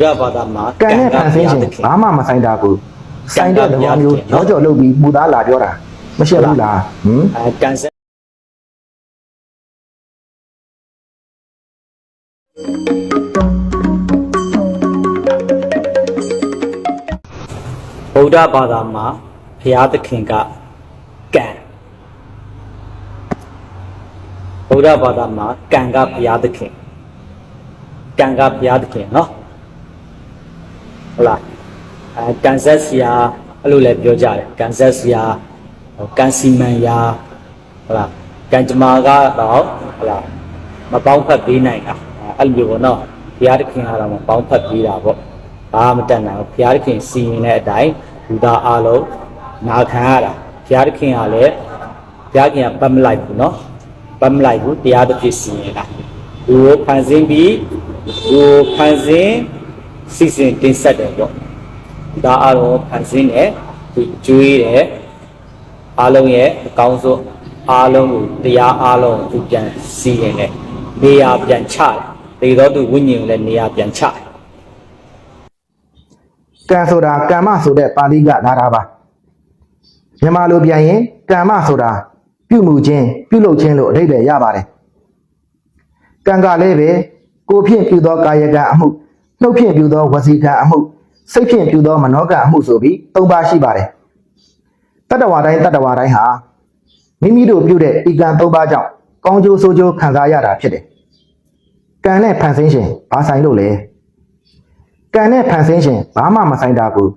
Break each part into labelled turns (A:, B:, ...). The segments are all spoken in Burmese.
A: ရဘာသာမှာ
B: ကံနဲ့ဖန်ဆင်းခြင်းဘာမှမဆိုင်တာကိုဆိုင်တဲ့သဘောမျိုးရောကြော်လုပ်ပြီးပူသားလာပြောတာမရှက်ဘူးလားဟမ်
A: အဲကံစက်ဗုဒ္ဓဘာသာမှာဘုရားသခင်ကကံဗုဒ္ဓဘာသာမှာကံကဘုရားသခင်ကံကဘုရားသခင်เนาะ ဟုတ်လားအဲကန်ဆက်ဆရာအဲ့လိုလည်းပြောကြတယ်ကန်ဆက်ဆရာကန်စီမန်ရာဟုတ်လားကန်ကြမာကတော့ဟုတ်လားမပေါင်းဖက်ပေးနိုင်တာအဲ့လိုပေါ့နော်ဘုရားသခင်ကတော့မပေါင်းဖက်ပေးတာပေါ့ဘာမှမတတ်နိုင်ဘူးဘုရားသခင်စီရင်တဲ့အတိုင်းလူသားအလုံးနာခံရတာဘုရားသခင်ကလည်းဘုရားခင်ကပတ်မလိုက်ဘူးနော်ပတ်မလိုက်ဘူးတရားတစ်ဖြစ်စီရင်တာသူကိုဖန်ဆင်းပြီးသူဖန်ဆင်း စီစဉ်တင်ဆက်တယ်ပေါ့ဒါအလုံးဖန်ဆင်းတယ်သူကျွေးတယ်အားလုံးရဲ့အကောင်းဆုံးအားလုံးကိုတရားအားလုံးကိုသူပြန်စီရင်တယ်နေရာပြန်ချတယ်တေတော့သူဝိညာဉ်ကိုလည်းနေရာပြန်ချတယ်
B: ကံဆိုတာကမ္မဆိုတဲ့ပါဠိကလာတာပါမြန်မာလိုပြန်ရင်ကမ္မဆိုတာပြုမှုခြင်းပြုလုပ်ခြင်းလို့အဓိပ္ပာယ်ရပါတယ်ကံကလည်းပဲကိုယ်ဖြင့်ပြုသောကာယကံအမှု နှုတ်ဖြင့်ပြုသောဝစီကံအမှုစိတ်ဖြင့်ပြုသောမနောကံအမှုဆိုပြီး၃ပါးရှိပါတယ်တတ္တဝါတိုင်းတတ္တဝါတိုင်းဟာမိမိတို့ပြုတဲ့ဤကံ၃ပါးကြောင့်ကောင်းကျိုးဆိုးကျိုးခံစားရတာဖြစ်တယ်ကံနဲ့ဖန်ဆင်းခြင်းဘာဆိုင်လို့လဲကံနဲ့ဖန်ဆင်းရှင်ဘာမှမဆိုင်တာကို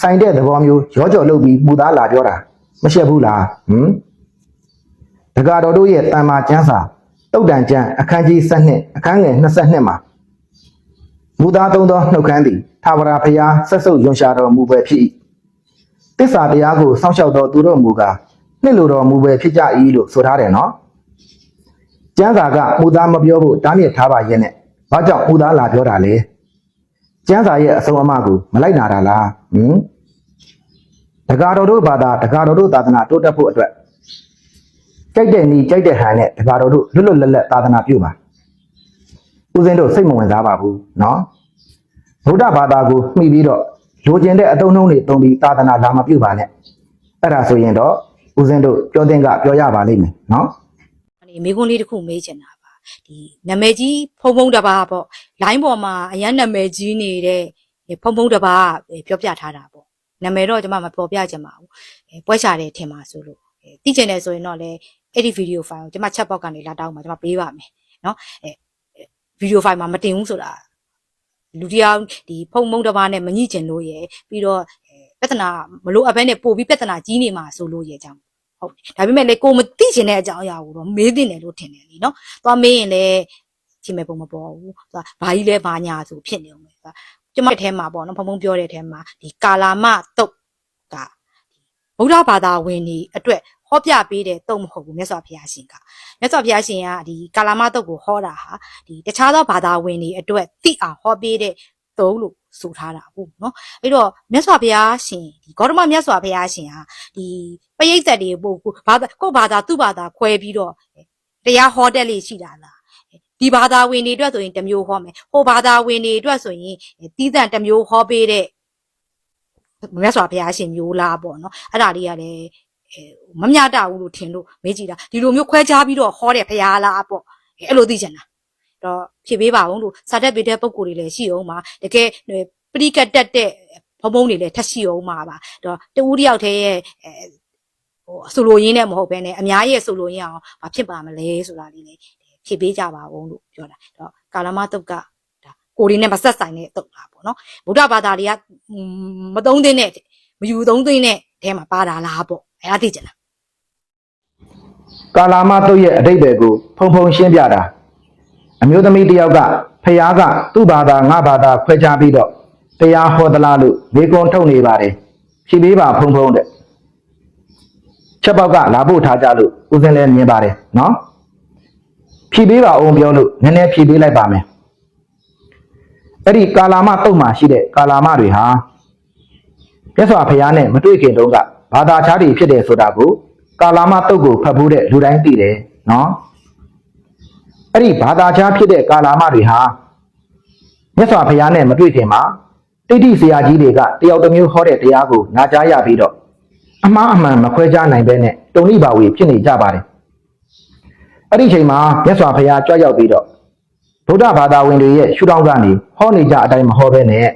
B: ဆိုင်တဲ့သဘောမျိုးရောကြော်လုပ်ပြီးပူသားလာပြောတာမရှက်ဘူးလားဟမ်တက္ကတော်တို့ရဲ့တန်မာကျမ်းစာတုတ်တန်ကျမ်းအခန်းကြီး7အခန်းငယ်22မှာ မူသားသုံးသောနှုတ်ခမ်းသည်သာဝရဖျားဆက်စုပ်ယွန်ရှာတော်မူပဲဖြစ်၏တစ္ဆာတရားကိုစောင့်ရှောက်တော်သူတို့မူကားနှစ်လိုတော်မူပဲဖြစ်ကြ၏လို့ဆိုထားတယ်နော်ကျမ်းစာကမူသားမပြောဖို့တားမြစ်ထားပါရဲ့နဲ့ဘာကြောင့်မူသားလာပြောတာလဲ ကျမ်းစာရဲ့အဆုံးအမကိုမလိုက်နာတာလားဟင်တက္ကတော်တို့ဘာသာတက္ကတော်တို့သာသနာတိုးတက်ဖို့အတွက်ကြိုက်တဲ့နီးကြိုက်တဲ့ဟန်နဲ့တက္ကတော်တို့လွတ်လွတ်လပ်လပ်သာသနာပြုပါဦးဇင်းတို့စိတ်မဝင်စားပါဘူးเนาะ ဗုဒ္ဓဘာသာကိုမှီပြီးတော့လိုချင်တဲ့အတုံးနှုံးတွေတုံပြီးသာသနာလာမပြုတ်ပါနဲ့အဲ့ဒါဆိုရင်တော့ဦးဇင်းတို့ပြောတဲ့ကပြောရပါလိမ့်မယ်နော်
C: ဒီမိကွန်းလေးတစ်ခုမေးချင်တာပါဒီနာမည်ကြီးဖုံဖုံတပါပေါ့လိုင်းပေါ်မှာအရန်နာမည်ကြီးနေတဲ့ဖုံဖုံတပါပြောပြထားတာပေါ့နာမည်တော့ကျွန်မမပေါ်ပြချင်ပါဘူးပွဲချတယ်ထင်ပါဆိုလို့သိချင်တယ်ဆိုရင်တော့လေအဲ့ဒီဗီဒီယိုဖိုင်ကိုကျွန်မချက်ပေါက်ကနေလာတောင်းပါကျွန်မပေးပါမယ်နော်အဲဗီဒီယိုဖိုင်မှာမတင်ဘူးဆိုတာ လူတယောက်ဒီဖုံဖုံတစ်ပါးနဲ့မညှိချင်လို့ရယ်ပြီးတော့ပြဿနာမလို့အဘဲနဲ့ပို့ပြီးပြဿနာကြီးနေမှာဆိုလို့ရယ်ကြောင့်ဟုတ်တယ်ဒါပေမဲ့လေကိုမသိချင်တဲ့အကြောင်းအရာကိုတော့မေးတင်တယ်လို့ထင်တယ်လीနော်သွားမေးရင်လည်းချိန်မဲ့ပုံမပေါ်ဘူးသွားဘာကြီးလဲဘာညာဆိုဖြစ်နေအောင်ပဲသွားကျမရဲ့အဲမှာပေါ့နော်ဖုံဖုံပြောတဲ့အထဲမှာဒီကာလာမတုတ်ကဗုဒ္ဓဘာသာဝင်တွေအတွက် ဟောပြပေးတဲ့တုတ်မဟုတ်ဘူးမြတ်စွာဘုရားရှင်ကမြတ်စွာဘုရားရှင်ကဒီကာလာမတုတ်ကိုဟောတာဟာဒီတခြားသောဘာသာဝင်တွေအတွက်သိအောင်ဟောပေးတဲ့တုတ်လို့ဆိုထားတာဟုတ်နော်အဲ့တော့မြတ်စွာဘုရားရှင်ဒီဂေါတမမြတ်စွာဘုရားရှင်ဟာဒီပရိသတ်တွေပို့ကိုဘာသာကိုယ့်ဘာသာသူ့ဘာသာခွဲပြီးတော့တရားဟောတက်လေးရှိတာလားဒီဘာသာဝင်တွေအတွက်ဆိုရင်တစ်မျိုးဟောမယ်ဟိုဘာသာဝင်တွေအတွက်ဆိုရင်တီးသန့်တစ်မျိုးဟောပေးတဲ့မြတ်စွာဘုရားရှင်မျိုးလားပေါ့နော်အဲ့ဒါလေးကလည်းအဲ မမျှတဘူးလို့ထင်လို့မေးကြည့်တာဒီလိုမျိုးခွဲခြားပြီးတော့ဟောတဲ့ဘုရားလားပေါ့အဲ့လိုသိချင်တာတော့ဖြေပေးပါအောင်လို့စာတက်ပေးတဲ့ပုံကိုယ်တွေလည်းရှိအောင်ပါတကယ်ပရိကတ်တက်တဲ့ဘုံဘုံတွေလည်းထက်ရှိအောင်ပါပါတော့တူဦးတယောက်တည်းရဲ့အဲဟိုဆိုလိုရင်းနဲ့မဟုတ်ဘဲနဲ့အများရဲ့ဆိုလိုရင်းအောင်ဘာဖြစ်ပါမလဲဆိုတာလေးလေဖြည့်ပေးကြပါဦးလို့ပြောတာတော့ကာလမတုတ်ကဒါကိုရီနဲ့မဆက်ဆိုင်တဲ့တုတ်လားပေါ့နော်ဗုဒ္ဓဘာသာတွေကမသုံးသင့်တဲ့မယူသုံးသင့်တဲ့အဲမှာပါတာလားပေါ့ အဲဒါသိချင်တာ
B: ကာလာမတုတ်ရဲ့အတိတ်တွေကိုဖုံဖုံရှင်းပြတာအမျိုးသမီးတစ်ယောက်ကဖះကသူ့ဘာသာငါဘာသာခွဲခြားပြီးတော့တရားဟောသလားလို့မေကွန်ထုတ်နေပါတယ်ဖြေပေးပါဖုံဖုံတဲ့ချက်ပေါက်ကလာဖို့ထားကြလို့ဦးစင်းလည်းမြင်ပါတယ်နော်ဖြေပေးပါအောင်ပြောလို့နည်းနည်းဖြေပေးလိုက်ပါမယ်အဲ့ဒီကာလာမတုတ်မှာရှိတဲ့ကာလာမတွေဟာမြတ်စွာဘုရားနဲ့မတွေ့ခင်တုန်းက ဘာသာခြားတွေဖြစ်တယ်ဆိုတာကိုကာလာမတုတ်ကိုဖတ်ဖို့တဲ့လူတိုင်းသိတယ်နော်အဲ့ဒီဘာသာခြားဖြစ်တဲ့ကာလာမတွေဟာမြတ်စွာဘုရားနဲ့မတွေ့ခင်မှာတိဋ္ဌိဆရာကြီးတွေကတယောက်တစ်မျိုးဟောတဲ့တရားကိုနာကြားရပြီးတော့အမှားအမှန်မခွဲခြားနိုင်ဘဲနဲ့တုံလိပါဝေဖြစ်နေကြပါတယ်အဲ့ဒီချိန်မှာမြတ်စွာဘုရားကြွရောက်ပြီးတော့ဗုဒ္ဓဘာသာဝင်တွေရဲ့ရှုထောင့်ကနေဟောနေကြအတိုင်းမဟောဘဲနဲ့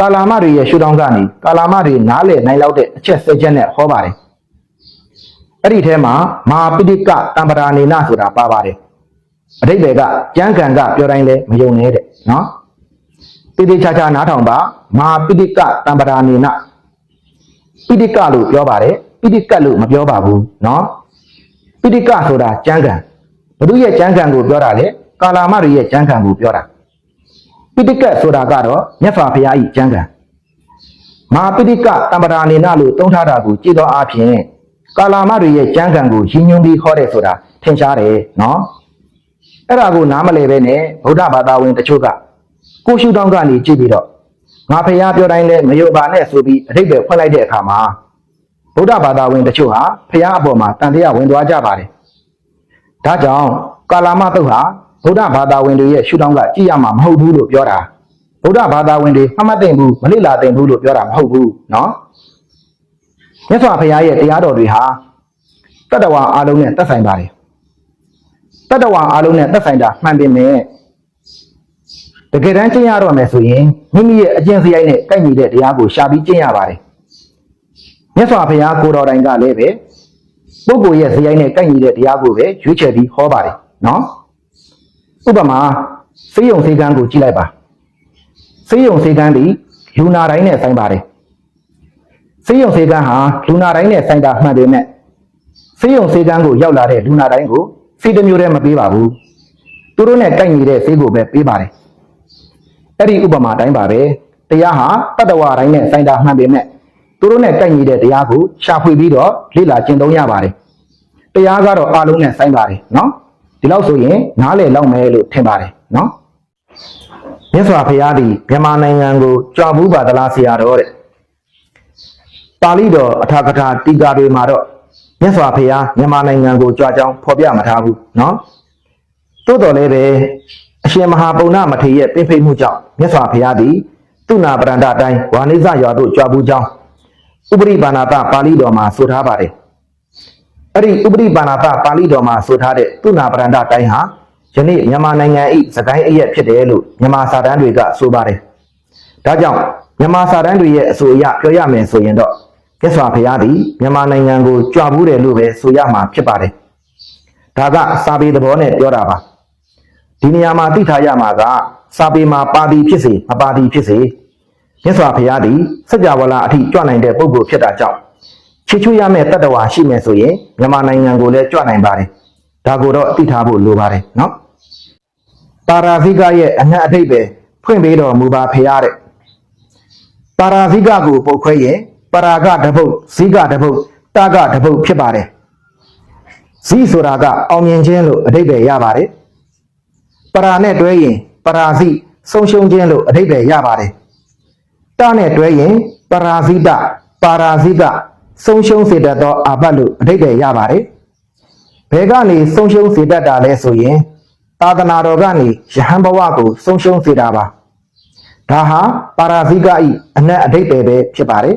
B: ကာလာမတွေရဲ့ရှုထောင့်ကနေကာလာမတွေနားလည်နိုင်လောက်တဲ့အချက်စက်ချက်နဲ့ဟောပါတယ်အဲ့ဒီထဲမှာမဟာပိဋကတံပရာနေနဆိုတာပါပါတယ်အတိတ်တွေကကျမ်းဂန်ကပြောတိုင်းလဲမယုံနဲ့တဲ့နော်တိတိကျကျနားထောင်ပါမဟာပိဋကတံပရာနေနပိဋကလို့ပြောပါတယ်ပိဋကလို့မပြောပါဘူးနော်ပိဋကဆိုတာကျမ်းဂန်ဘုသူရဲ့ကျမ်းဂန်ကိုပြောတာလေကာလာမတွေရဲ့ကျမ်းဂန်ကိုပြောတာ ပိဋကဆိုတာကတော့မြတ်စွာဘုရား၏ကျမ်းဂန်မဟာပိဋကတံပရာနေနလို့သုံးထားတာကိုကြည့်တော့အဖြစ်ကာလာမတွေရဲ့ကျမ်းဂန်ကိုရည်ညွှန်းပြီးဟောတဲ့ဆိုတာထင်ရှားတယ်နော်အဲ့ဒါကိုနားမလဲပဲနဲ့ဗုဒ္ဓဘာသာဝင်တချို့ကကိုရှုတောင်းကနေကြည့်ပြီးတော့ငါဖះပြောတိုင်းလဲမယုံပါနဲ့ဆိုပြီးအတိတ်ပဲဖွင့်လိုက်တဲ့အခါမှာဗုဒ္ဓဘာသာဝင်တချို့ဟာဖះအပေါ်မှာတန်တရားဝင်သွားကြပါတယ်။ဒါကြောင့်ကာလာမတုတ်ဟာ ဗုဒ္ဓဘာသာဝင်တွေရဲ့ရှုတောင်းကကြည့်ရမှာမဟုတ်ဘူးလို့ပြောတာဗုဒ္ဓဘာသာဝင်တွေမှတ်မသိဘူးမလိလာသိဘူးလို့ပြောတာမဟုတ်ဘူးနော်။မြတ်စွာဘုရားရဲ့တရားတော်တွေဟာတတ္တဝါအလုံးနဲ့သက်ဆိုင်ပါတယ်။တတ္တဝါအားလုံးနဲ့သက်ဆိုင်တာမှန်ပေမဲ့တကယ်တမ်းကျင့်ရတော့မယ်ဆိုရင်မိမိရဲ့အကျင့်စရိုက်နဲ့ကိုက်ညီတဲ့တရားကိုရှာပြီးကျင့်ရပါတယ်မြတ်စွာဘုရားကိုတော်တိုင်ကလည်းပဲပုဂ္ဂိုလ်ရဲ့စရိုက်နဲ့ကိုက်ညီတဲ့တရားကိုပဲရွေးချယ်ပြီးဟောပါတယ်နော် ဥပမာစေယုံစေကန်းကိုကြည့်လိုက်ပါစေယုံစေကန်းဒီလူနာတိုင်းနဲ့ဆိုင်ပါတယ်စေယုံစေကန်းဟာလူနာတိုင်းနဲ့ဆိုင်တာမှန်ပေမဲ့ဆေးရုံဆေးကန်းကိုရောက်လာတဲ့လူနာတိုင်းကိုဆေးတစ်မျိုးတည်းမပေးပါဘူးသူတို့နဲ့ကိုက်ညီတဲ့ဆေးကိုပဲပေးပါတယ်အဲ့ဒီဥပမာတိုင်းပါပဲတရားဟာတတ္တဝါတိုင်းနဲ့ဆိုင်တာမှန်ပေမဲ့သူတို့နဲ့ကိုက်ညီတဲ့တရားကိုရှာဖွေပြီးတော့လေ့လာကျင့်သုံးရပါတယ်တရားကတော့အားလုံးနဲ့ဆိုင်ပါတယ်နော် ဒီလောက်ဆိုရင်နားလေလောက်မယ်လို့ထင်ပါတယ်နော်မြတ်စွာဘုရားဒီမြန်မာနိုင်ငံကိုကြွဘူးပါသလားဆရာတော်တဲ့ပါဠိတော်အထာကထာတီကာတွေမှာတော့မြတ်စွာဘုရားမြန်မာနိုင်ငံကိုကြွကြောင်းဖော်ပြမထားဘူးနော်သို့တော်လည်းပဲအရှင်မဟာပုံဏမထေရရဲ့ပြိဖိတ်မှုကြောင့်မြတ်စွာဘုရားသည်သူနာပရန္တတိုင်းဝါနိဇရွာတို့ကြွဘူးကြောင်းဥပရိပါဏတာပါဠိတော်မှာဆိုထားပါတယ် အဲ့ဒီဥပရိပါဏာတပါဠိတော်မှာဆိုထားတဲ့သူနာပရန္တတိုင်းဟာယနေ့မြန်မာနိုင်ငံ၏စကိုင်းအရက်ဖြစ်တယ်လို့မြန်မာစာတမ်းတွေကဆိုပါတယ်ဒါကြောင့်မြန်မာစာတမ်းတွေရဲ့အဆိုအရပြောရမယ်ဆိုရင်တော့မြတ်စွာဘုရားသည်မြန်မာနိုင်ငံကိုကြွဘူးတယ်လို့ပဲဆိုရမှာဖြစ်ပါတယ်။ဒါကစာပေသဘောနဲ့ပြောတာပါ။ဒီနေရာမှာသိထားရမှာကစာပေမှာပါသည်ဖြစ်စေမပါသည်ဖြစ်စေမြတ်စွာဘုရားသည်စัจ java လာအထိကြွနိုင်တဲ့ပုဂ္ဂိုလ်ဖြစ်တာကြောင့် ချေချွေရမယ့်တတ္တဝါရှိမယ်ဆိုရင်မြန်မာနိုင်ငံကိုလည်းကြွနိုင်ပါတယ်။ဒါကိုတော့သိထားဖို့လိုပါတယ်နော်။ပါရာဇိကရဲ့အနက်အတိတ်ပဲဖွင့်ပေးတော်မူပါဖေရတဲ့ပါရာဇိကကိုပုတ်ခွဲရင်ပရာဂတပုတ်ဇိကတပုတ်တကတပုတ်ဖြစ်ပါတယ်ဇိဆိုတာကအောင်မြင်ခြင်းလို့အတိတ်ပဲရပါတယ်ပရာနဲ့တွဲရင်ပရာဇိဆုံးရှုံးခြင်းလို့အတိတ်ပဲရပါတယ်တနဲ့တွဲရင်ပရာဇိတပါရာဇိက ဆုံးရှုံးစေတတ်သောအာပတ်လို့အတိတ်ပဲရပါတယ်ဘယ်ကနေဆုံးရှုံးစေတတ်တာလဲဆိုရင်သာသနာတော်ကနေယဟန်ဘဝကိုဆုံးရှုံးစေတာပါဒါဟာပါရာဇိကဤအနက်အတိတ်ပဲပဲဖြစ်ပါတယ်